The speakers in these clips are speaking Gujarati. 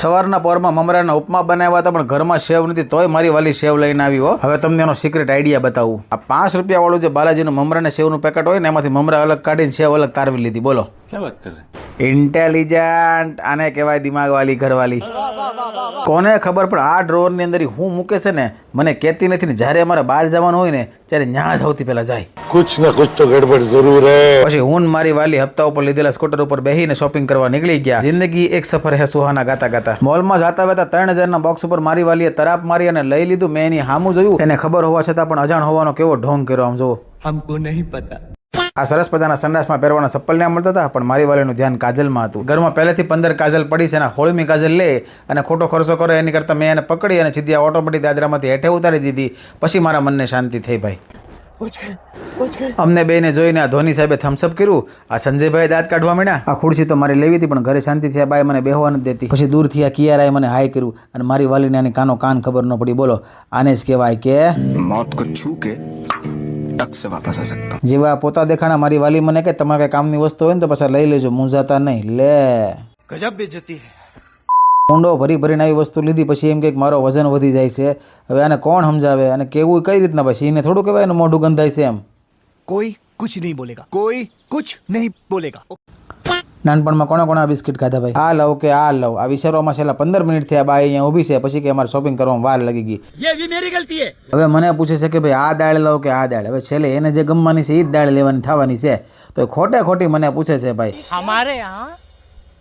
સવારના પોરમાં મમરાના ઉપમા બનાવ્યા હતા, પણ ઘરમાં સેવ નથી, તોય મારી વાલી સેવ લઈને આવી હો. હવે તમને એનો સિક્રેટ આઈડિયા બતાવું. આ પાંચ રૂપિયા વાળું જે બાલાજીનું મમરાને સેવનું પેકેટ હોય ને, એમાંથી મમરા અલગ કાઢીને સેવ અલગ તારવી લીધી. બોલો. ક્યાં વાત કરે? ઇન્ટેલિજન્ટ આને કહેવાય દિમાગવાલી ઘરવાલી કોને ખબર પણ આ ડ્રોરની અંદર હું મૂકે છે ને મને કહેતી નથી ને જ્યારે અમારે બહાર જવાનું હોય ને ત્યારે ન્યા સૌથી પહેલા જાય. કુછ ને કુછ તો ગડબડ જરૂર હે. પછી હું મારી વાલી હપ્તા ઉપર લીધેલા સ્કૂટર ઉપર બેહીને શોપિંગ કરવા નીકળી ગયા. જિંદગી એક સફર હે સુહાના ગાતા ગાતા. મોલમાં જતા વેતા ત્રણ હજારના બોક્સ ઉપર મારી વાલીએ તરાપ મારી અને લઈ લીધું. મેં એની હામું જોયું. એને ખબર હોવા છતાં પણ અજાણ હોવાનો કેવો ઢોંગ કર્યો આમ જોવો હમકો નહીં પતા આ સરસ મજાના સંડાસમાં પહેરવાના ચપ્પલ મળતા હતા, પણ મારી વાલીનું ધ્યાન કાજલમાં હતું. ઘરમાં પહેલેથી પંદર કાજલ પડી છે, એના હોળમી કાજલ લે અને ખોટો ખર્ચો કરો, એની કરતાં મેં એને પકડી અને સીધી ઓટોમેટિક દાદરામાંથી હેઠે ઉતારી દીધી. પછી મારા મનને શાંતિ થઈ ભાઈ. અમને બેને જોઈને આ ધોની સાહેબે થમ્સઅપ કર્યું. આ સંજયભાઈ દાંત કાઢવા માંડ્યા. આ ખુરશી તો મારી લેવી હતી, પણ ઘરે શાંતિ થયા બાય મને બેહવા નથી દેતી. પછી દૂર થયા કિયારાએ મને હાય કર્યું અને મારી વાલીને આની કાનો કાન ખબર ન પડી. બોલો, આને જ કહેવાય કે મોત કો છૂકે के टक से वापस आ सकता જેવા પોતા દેખાણા મારી વાલી મને કે તમારે કઈ કામની વસ્તુ હોય ને તો પાછા લઈ લેજો મૂંઝાતા નહીં લે गजब बेइज्जती है ઊંડો ભરી ભરીને આવી વસ્તુ લીધી પછી એમ કે મારો વજન વધી જાય છે હવે આને કોણ સમજાવે અને કેવું કઈ રીતના પછી એને થોડું કહેવાય એનું મોઢું ગંધાય છે એમ कोई कुछ नहीं बोलेगा कोई कुछ नहीं बोलेगा નાનપણમાં કોણે કોણા બિસ્કિટ ખાધા ભાઈ? આ લવ કે આ લવ આ વિચારવામાં છેલ્લા પંદર મિનિટ થયા બાઈ અહીંયા ઊભી છે. પછી કે અમારે શોપિંગ કરવામાં વાર લગી ગઈ. હવે મને પૂછે છે કે ભાઈ આ દાળ લવ કે આ દાળ? હવે છેલ્લે એને જે ગમવાની છે એ જ દાળ લેવાની થવાની છે. તો ખોટે ખોટી મને પૂછે છે ભાઈ. અમારે હા?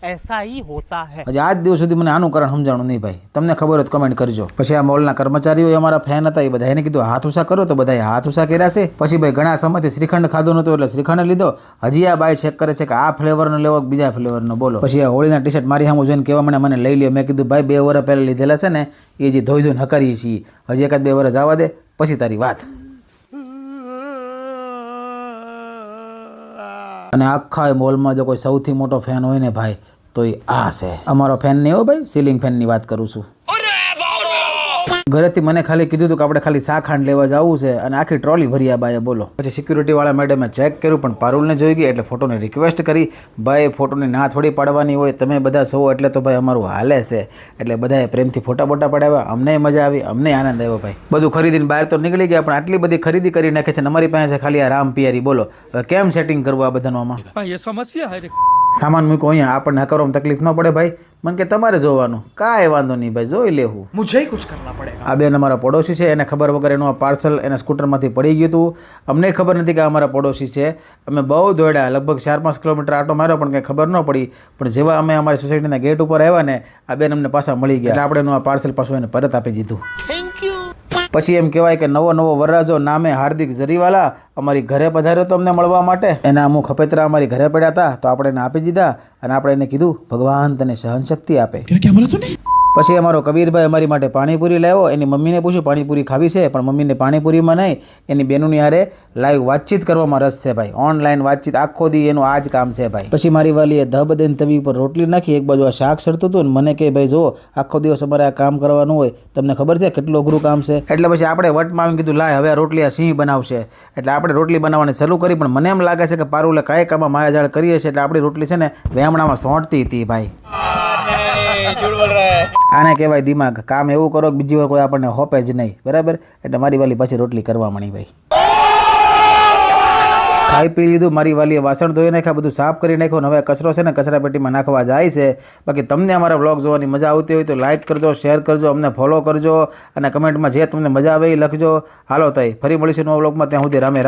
એસા હોતા હે આજ દિવસ સુધી મને આનું કારણ સમજાણું નહીં ભાઈ. તમને ખબર હોય કમેન્ટ કરજો. પછી આ મોલના કર્મચારીઓ અમારા ફેન હતા એ બધા. એને કીધું, હાથ ઉષા કરો. તો બધાએ હાથ ઉષા કર્યા છે. પછી ભાઈ ઘણા સમયથી શ્રીખંડ ખાધો નહોતો એટલે શ્રીખંડ લીધો. હજી આ બાય ચેક કરે છે કે આ ફ્લેવરનો લેવો બીજા ફ્લેવરનો બોલો. પછી આ હોળીના ટી શર્ટ મારી સામે જોઈને કહેવા મને મને લઈ લ્યો. મેં કીધું, ભાઈ, બે વર્ષ પહેલાં લીધેલા છે ને, એ જે ધોઈ ધોઈને હકારીએ છીએ. હજી એકાદ બે વર્ષ જવા દે, પછી તારી વાત. અને આખા મોલમાં જો કોઈ સૌથી મોટો ફેન હોય ને ભાઈ તો એ આ છે. અમારો ફેન નહીં હો ભાઈ સીલિંગ ફેનની વાત કરું છું. ઘરેથી મને ખાલી કીધું હતું કે આપણે ખાલી શા ખાંડ લેવા જવું છે અને આખી ટ્રોલી ભરી આ બાએ બોલો. પછી સિક્યુરિટીવાળા મેડમે ચેક કર્યું પણ પારુલને જોઈ ગઈ એટલે ફોટોને રિક્વેસ્ટ કરી. ભાઈ ફોટોની ના થોડી પાડવાની હોય તમે બધા સૌ એટલે તો ભાઈ અમારું હાલે છે. એટલે બધાએ પ્રેમથી ફોટા બોટા પડાવ્યા. અમને મજા આવી અમને આનંદ આવ્યો ભાઈ. બધું ખરીદીને બહાર તો નીકળી ગયા પણ આટલી બધી ખરીદી કરી નાખે છે અમારી પાસે ખાલી આ રામ પિયારી બોલો. કેમ સેટિંગ કરવું આ બધાનો આમાં? સમસ્યા સામાન મૂક્યો અહીંયા આપણને આ કરવામાં તકલીફ ન પડે ભાઈ. મન કે તમારે જોવાનું. કાંઈ વાંધો નહીં ભાઈ જોઈ લેવું. મુજે કુછ કરના પડે આ બેન અમારા પડોશી છે એને ખબર વગર એનું આ પાર્સલ એના સ્કૂટરમાંથી પડી ગયું હતું. અમને ખબર નથી કે અમારા પડોશી છે. અમે બહુ દોડ્યા લગભગ ચાર પાંચ કિલોમીટર આટો માર્યો પણ કંઈ ખબર ન પડી. પણ જેવા અમે અમારી સોસાયટીના ગેટ ઉપર આવ્યા ને આ બેન અમને પાછા મળી ગયા. એટલે આપણે એનું આ પાર્સલ પાછું એને પરત આપી દીધું. પછી એમ કહેવાય કે નવો નવો વરરાજો નામે હાર્દિક ઝરીવાલા અમારી ઘરે પધાર્યો તો અમને મળવા માટે. એના અમુક ખપેતરા અમારી ઘરે પડ્યા હતા, તો આપણે એને આપી દીધા અને આપણે એને કીધું, ભગવાન તને સહનશક્તિ આપે. પછી અમારો કબીરભાઈ અમારી માટે પાણીપુરી લાવ્યો. એની મમ્મીને પૂછ્યું, પાણીપુરી ખાવી છે? પણ મમ્મીને પાણીપુરીમાં નહીં. એની બેનોની હારે લાઈવ વાતચીત કરવામાં રસ છે ભાઈ. ઓનલાઈન વાતચીત આખો દી એનું આ જ કામ છે ભાઈ. પછી મારી વાલીએ ધબ દઈને તવી ઉપર રોટલી નાખી. એક બાજુ આ શાક સરતું હતું ને મને કે, ભાઈ જો આખો દિવસ અમારે આ કામ કરવાનું હોય. તમને ખબર છે કેટલું અઘરું કામ છે? એટલે પછી આપણે વટમાં આવીને કીધું, લાય, હવે આ રોટલી આ સિંહ બનાવશે. એટલે આપણે રોટલી બનાવવાની શરૂ કરી, પણ મને એમ લાગે છે કે પારુલે કાંઈ કામમાં માયાજાળ કરીએ છીએ. એટલે આપણી રોટલી છે ને વેમણામાં સોંટતી હતી ભાઈ. આને કહેવાય દિમાગ. કામ એવું કરો કે બીજી વાર કોઈ આપણને હોપે જ નહીં. બરાબર? એટલે મારી વાલી પાછી રોટલી કરવા મળી ભાઈ. ખાઈ પી લીધું, મારી વાલીએ વાસણ ધોઈ નાખ્યા, બધું સાફ કરી નાખ્યું હવે કચરો છે ને કચરા પેટીમાં નાખવા જાય છે. બાકી તમને અમારા વ્લોગ જોવાની મજા આવતી હોય તો લાઇક કરજો શેર કરજો, અમને ફોલો કરજો અને કમેન્ટમાં જે તમને મજા આવે એ લખજો. હાલો તઈ, ફરી મળીશું નવા વ્લોગમાં. ત્યાં સુધી રામે રામ.